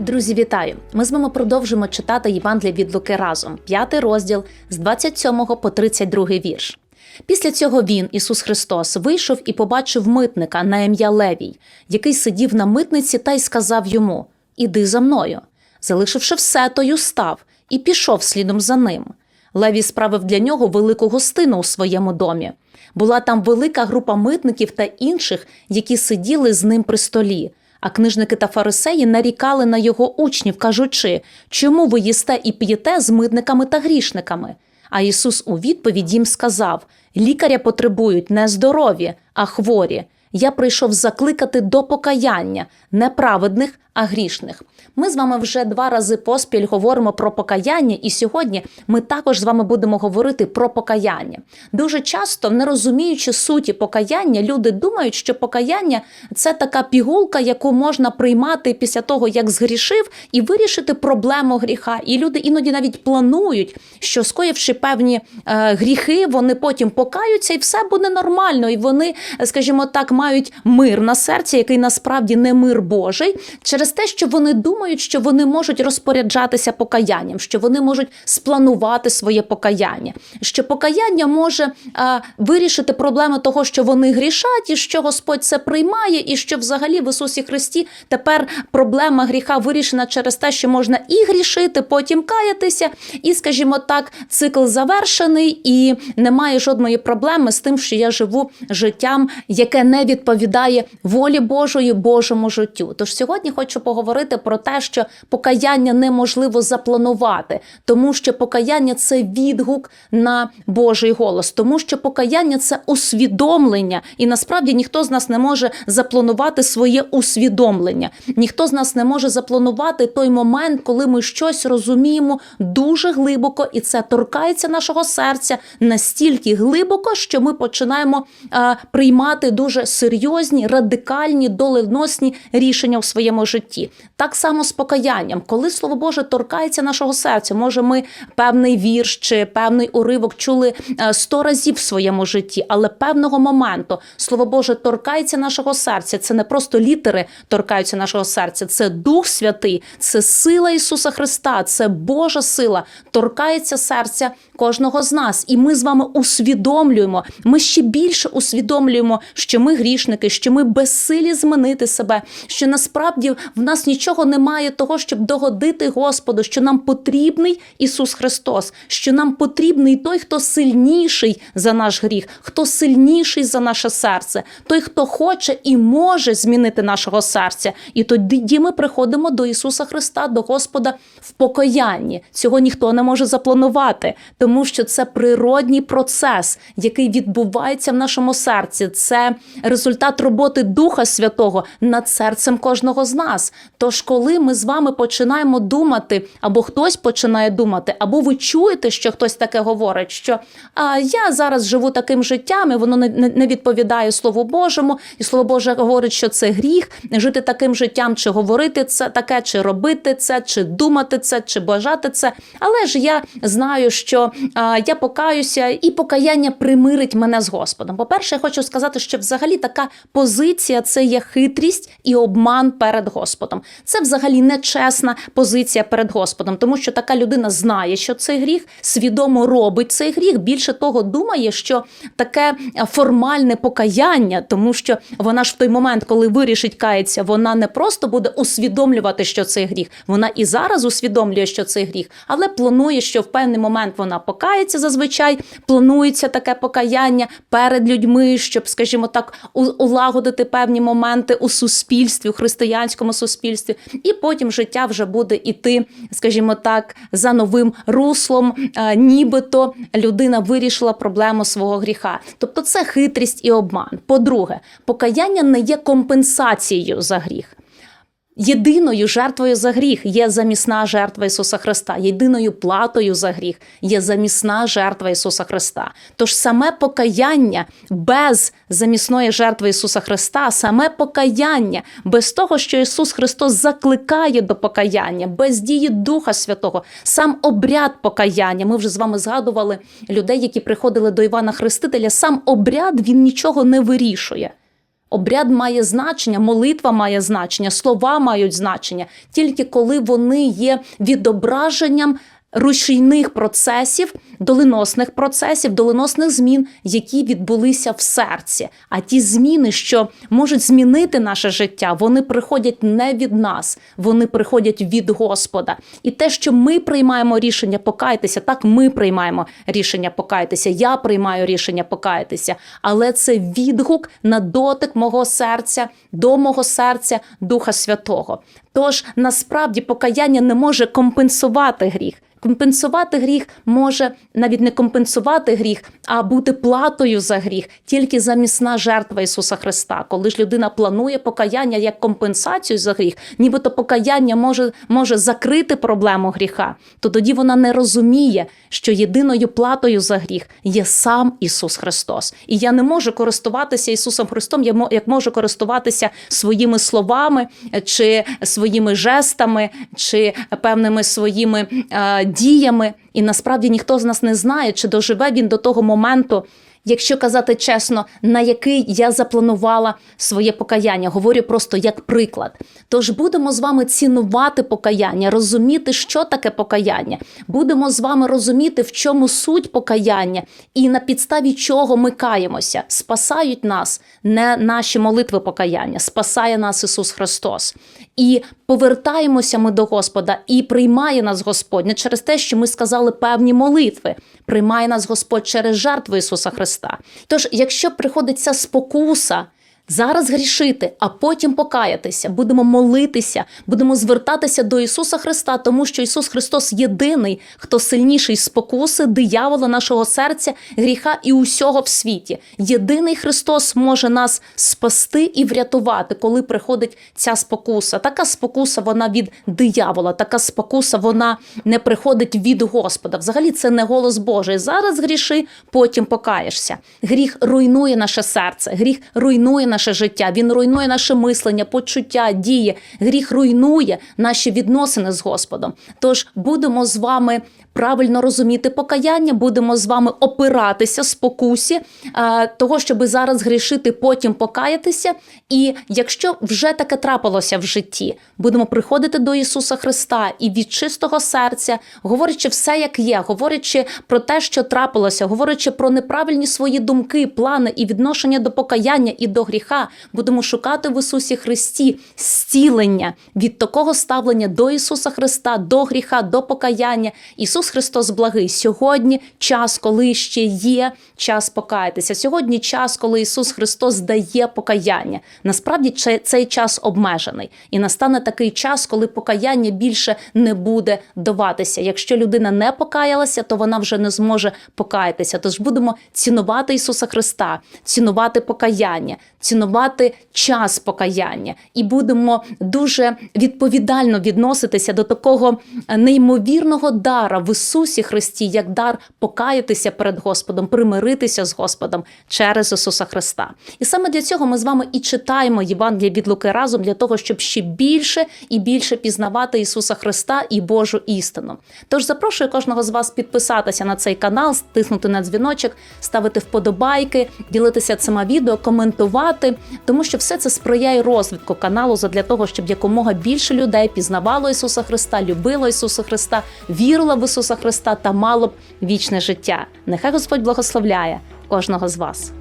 Друзі, вітаю! Ми з вами продовжимо читати Євангелія від Луки разом, п'ятий розділ з 27 по 32 вірш. Після цього він, Ісус Христос, вийшов і побачив митника на ім'я Левій, який сидів на митниці та й сказав йому: Іди за мною. Залишивши все, той устав і пішов слідом за ним. Левій справив для нього велику гостину у своєму домі. Була там велика група митників та інших, які сиділи з ним при столі. А книжники та фарисеї нарікали на його учнів, кажучи, чому ви їсте і п'єте з митниками та грішниками? А Ісус у відповідь їм сказав: лікаря потребують не здорові, а хворі. Я прийшов закликати до покаяння не праведних, а грішних. Ми з вами вже два рази поспіль говоримо про покаяння, і сьогодні ми також з вами будемо говорити про покаяння. Дуже часто, не розуміючи суті покаяння, люди думають, що покаяння це така пігулка, яку можна приймати після того, як згрішив, і вирішити проблему гріха. І люди іноді навіть планують, що скоївши певні е, гріхи, вони потім покаються, і все буде нормально. І вони, скажімо так, мають мир на серці, який насправді не мир Божий, через те, що вони думають, що вони можуть розпоряджатися покаянням, що вони можуть спланувати своє покаяння, що покаяння може а, вирішити проблеми того, що вони грішать, і що Господь це приймає, і що взагалі в Ісусі Христі тепер проблема гріха вирішена через те, що можна і грішити, потім каятися, і, скажімо так, цикл завершений, і немає жодної проблеми з тим, що я живу життям, яке не відповідає волі Божої, Божому життю. Тож сьогодні хочу поговорити про те, що покаяння неможливо запланувати, тому що покаяння це відгук на Божий голос, тому що покаяння це усвідомлення, і насправді ніхто з нас не може запланувати своє усвідомлення. Ніхто з нас не може запланувати той момент, коли ми щось розуміємо дуже глибоко, і це торкається нашого серця настільки глибоко, що ми починаємо а, приймати дуже серйозні, радикальні, доленосні рішення в своєму житті. Так само з покаянням, коли слово Боже торкається нашого серця, може, ми певний вірш чи певний уривок чули е, сто разів в своєму житті, але певного моменту слово Боже торкається нашого серця. Це не просто літери торкаються нашого серця, це Дух Святий, це сила Ісуса Христа, це Божа сила, торкається серця кожного з нас. І ми з вами усвідомлюємо, ми ще більше усвідомлюємо, що ми грішники, що ми безсилі змінити себе, що насправді в нас нічого немає того, щоб догодити Господу, що нам потрібний Ісус Христос, що нам потрібний той, хто сильніший за наш гріх, хто сильніший за наше серце, той, хто хоче і може змінити нашого серця. І тоді ми приходимо до Ісуса Христа, до Господа в покаянні. Цього ніхто не може запланувати, тому що це природній процес, який відбувається в нашому серці. Це результат роботи Духа Святого над серцем кожного з нас. Тож, коли ми з вами починаємо думати, або хтось починає думати, або ви чуєте, що хтось таке говорить, що а, я зараз живу таким життям, і воно не, не, відповідає Слову Божому, і Слово Боже говорить, що це гріх жити таким життям, чи говорити це таке, чи робити це, чи думати це, чи бажати це. Але ж я знаю, що а, я покаюся, і покаяння примирить мене з Господом. По-перше, я хочу сказати, що взагалі така позиція це є хитрість і обман перед Господом. Це взагалі нечесна позиція перед Господом, тому що така людина знає, що це гріх, свідомо робить цей гріх. Більше того, думає, що таке формальне покаяння, тому що вона ж в той момент, коли вирішить кається, вона не просто буде усвідомлювати, що це гріх. Вона і зараз усвідомлює, що це гріх, але планує, що в певний момент вона покається зазвичай. Планується таке покаяння перед людьми, щоб, скажімо так, улагодити певні моменти у суспільстві, у християнському суспільстві, і потім життя вже буде іти, скажімо так, за новим руслом, е, нібито людина вирішила проблему свого гріха. Тобто це хитрість і обман. По-друге, покаяння не є компенсацією за гріх. Єдиною жертвою за гріх є замісна жертва Ісуса Христа. Єдиною платою за гріх є замісна жертва Ісуса Христа. Тож саме покаяння без замісної жертви Ісуса Христа, саме покаяння без того, що Ісус Христос закликає до покаяння, без дії Духа Святого, сам обряд покаяння. Ми вже з вами згадували людей, які приходили до Івана Хрестителя. Сам обряд він нічого не вирішує. Обряд має значення, молитва має значення, слова мають значення. Тільки коли вони є відображенням рушійних процесів, доленосних процесів, доленосних змін, які відбулися в серці. А ті зміни, що можуть змінити наше життя, вони приходять не від нас, вони приходять від Господа. І те, що ми приймаємо рішення покаятися, так ми приймаємо рішення покаятися. Я приймаю рішення покаятися, але це відгук на дотик мого серця, до мого серця, Духа Святого. Тож насправді покаяння не може компенсувати гріх. Компенсувати гріх може навіть не компенсувати гріх, а бути платою за гріх, тільки замісна жертва Ісуса Христа. Коли ж людина планує покаяння як компенсацію за гріх, нібито покаяння може, може закрити проблему гріха, то тоді вона не розуміє, що єдиною платою за гріх є сам Ісус Христос. І я не можу користуватися Ісусом Христом, як можу користуватися своїми словами чи своїми жестами, чи певними своїми е, діями. І насправді ніхто з нас не знає, чи доживе він до того моменту. Якщо казати чесно, на який я запланувала своє покаяння, говорю просто як приклад. Тож будемо з вами цінувати покаяння, розуміти, що таке покаяння. Будемо з вами розуміти, в чому суть покаяння, і на підставі чого ми каємося. Спасають нас не наші молитви покаяння, спасає нас Ісус Христос. І повертаємося ми до Господа, і приймає нас Господь не через те, що ми сказали певні молитви. Приймає нас Господь через жертву Ісуса Христа. Тож, якщо приходиться спокуса, Зараз грішити, а потім покаятися, будемо молитися, будемо звертатися до Ісуса Христа, тому що Ісус Христос єдиний, хто сильніший спокуси, диявола нашого серця, гріха і усього в світі. Єдиний Христос може нас спасти і врятувати, коли приходить ця спокуса. Така спокуса вона від диявола, така спокуса вона не приходить від Господа. Взагалі це не голос Божий. Зараз гріши, потім покаєшся. Гріх руйнує наше серце, гріх руйнує наше життя, він руйнує наше мислення, почуття, дії. Гріх руйнує наші відносини з Господом. Тож будемо з вами правильно розуміти покаяння, будемо з вами опиратися спокусі того, щоби зараз грішити, потім покаятися. І якщо вже таке трапилося в житті, будемо приходити до Ісуса Христа і від чистого серця, говорячи все, як є, говорячи про те, що трапилося, говорячи про неправильні свої думки, плани і відношення до покаяння і до гріха, будемо шукати в Ісусі Христі зцілення від такого ставлення до Ісуса Христа, до гріха, до покаяння. Ісус Христос благий. Сьогодні час, коли ще є час покаятися. Сьогодні час, коли Ісус Христос дає покаяння. Насправді цей час обмежений, і настане такий час, коли покаяння більше не буде даватися. Якщо людина не покаялася, то вона вже не зможе покаятися. Тож будемо цінувати Ісуса Христа, цінувати покаяння, цінувати час покаяння, і будемо дуже відповідально відноситися до такого неймовірного дара в Ісусі Христі, як дар покаятися перед Господом, примиритися з Господом через Ісуса Христа. І саме для цього ми з вами і читаємо Євангелія від Луки разом для того, щоб ще більше і більше пізнавати Ісуса Христа і Божу істину. Тож запрошую кожного з вас підписатися на цей канал, стиснути на дзвіночок, ставити вподобайки, ділитися цими відео, коментувати, тому що все це сприяє розвитку каналу задля того, щоб якомога більше людей пізнавало Ісуса Христа, любило Ісуса Христа, вірило в Ісуса Христа та мало б вічне життя. Нехай Господь благословляє кожного з вас.